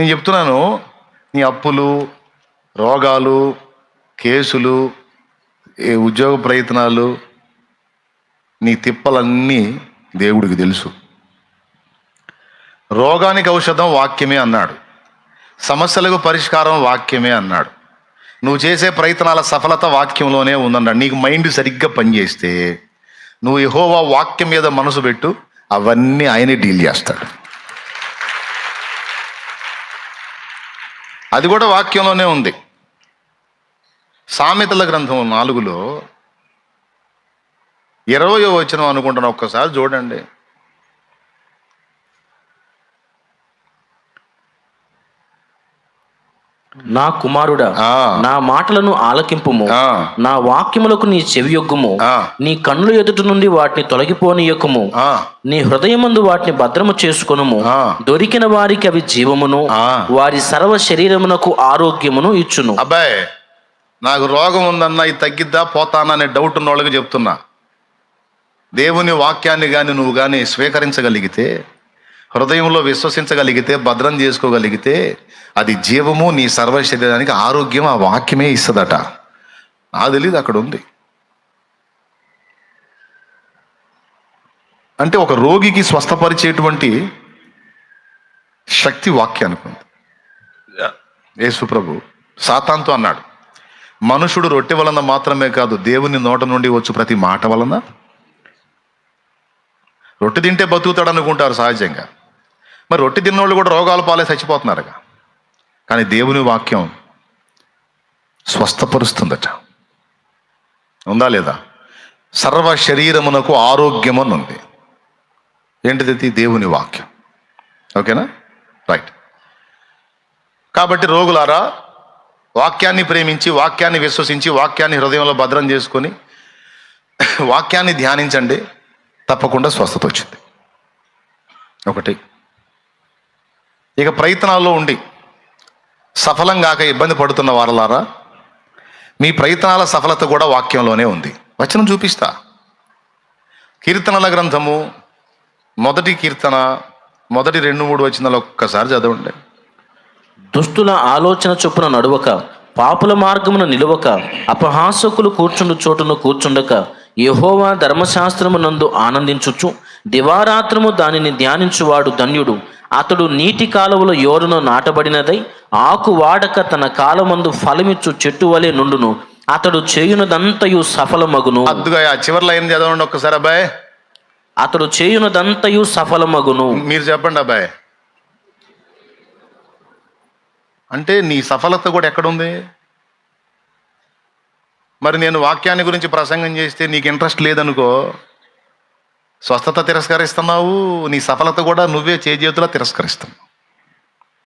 నేను చెప్తున్నాను నీ అప్పులు రోగాలు కేసులు ఈ ఉద్యోగ ప్రయత్నాలు నీ తిప్పలన్నీ దేవుడికి తెలుసు. రోగానికి ఔషధం వాక్యమే అన్నాడు. సమస్యలకు పరిష్కారం వాక్యమే అన్నాడు. నువ్వు చేసే ప్రయత్నాల సఫలత వాక్యంలోనే ఉందన్నాడు. నీకు మైండ్ సరిగ్గా పనిచేస్తే నువ్వు ఎహోవా వాక్యం మీద మనసు పెట్టు అవన్నీ ఆయనే డీల్ చేస్తాడు. అది కూడా వాక్యంలోనే ఉంది. సామెతల గ్రంథం నాలుగులో ఇరవయో వచనం అనుకుంటాను ఒక్కసారి చూడండి. నా కుమారుడా. నా మాటలను ఆలకింపుము. నా వాక్యములకు నీ చెవియొగ్గుము ఆ. నీ కన్నుల ఎదుటి నుండి వాటిని తొలగిపోనీయకుము ఆ, నీ హృదయమందు వాటిని భద్రము చేసుకొనుము. దొరికిన వారికి అవి జీవమును. వారి సర్వ శరీరమునకు ఆరోగ్యమును ఇచ్చును అబ్బాయి నాకు రోగం ఉందన్నా ఇది తగ్గిద్దా పోతానా అనే డౌట్ ఉన్న వాళ్ళకి చెప్తున్నా దేవుని వాక్యాన్ని కానీ నువ్వు కానీ స్వీకరించగలిగితే హృదయంలో విశ్వసించగలిగితే భద్రం చేసుకోగలిగితే అది జీవము నీ సర్వ శరీరానికి ఆరోగ్యం ఆ వాక్యమే ఇస్తుందట. నాకు తెలియదు అక్కడ ఉంది. అంటే ఒక రోగికి స్వస్థపరిచేటువంటి శక్తి వాక్యానికి ఉంది యేసు ప్రభు సాతాంతో అన్నాడు మనుషుడు రొట్టె వలన మాత్రమే కాదు దేవుని నోట నుండి వచ్చు ప్రతి మాట వలన. రొట్టె తింటే బతుకుతాడు అనుకుంటారు సహజంగా. మరి రొట్టి తిన్నోళ్ళు కూడా రోగాల పాలే చచ్చిపోతున్నారుగా. కానీ దేవుని వాక్యం స్వస్థపరుస్తుందట. ఉందా లేదా? సర్వ శరీరమునకు ఆరోగ్యం అని ఉంది. ఏంటిది దేవుని వాక్యం. ఓకేనా? రైట్. కాబట్టి రోగులారా వాక్యాన్ని ప్రేమించి వాక్యాన్ని విశ్వసించి వాక్యాన్ని హృదయంలో భద్రం చేసుకొని వాక్యాన్ని ధ్యానించండి. తప్పకుండా స్వస్థత వచ్చింది. ఒకటి. ఇక ప్రయత్నాల్లో ఉండి సఫలం కాక ఇబ్బంది పడుతున్న వారలారా మీ ప్రయత్నాల సఫలత కూడా వాక్యంలోనే ఉంది. వచనం చూపిస్తా. కీర్తనల గ్రంథము మొదటి కీర్తన మొదటి రెండు మూడు వచనాలు ఒక్కసారి చదవండి. దుష్టుల ఆలోచన చొప్పున నడువక పాపుల మార్గమును నిలువక అపహాసకులు కూర్చుండు చోటును కూర్చుండక యెహోవా ధర్మశాస్త్రమునందు ఆనందించుచు దివారాత్రము దానిని ధ్యానించువాడు ధన్యుడు. అతడు నీటి కాలువల యోరును నాటబడినదై ఆకు వాడక తన కాలమందు ఫలమిచ్చు చెట్టు వలె నుండును. అతడు చేయునదంతయు సఫలమగును. అద్దుగా ఆ చివరి లైన్ చదవండి ఒక్కసారి అబ్బాయి? అతడు చేయునదంతయు సఫలమగును. మీరు చెప్పండి అబ్బాయి. అంటే నీ సఫలత కూడా ఎక్కడుంది? మరి నేను వాక్యాన్ని గురించి ప్రసంగం చేస్తే నీకు ఇంట్రెస్ట్ లేదనుకో స్వస్థత తిరస్కరిస్తున్నావు నీ సఫలత కూడా నువ్వే చేజేతులా తిరస్కరిస్తున్నావు.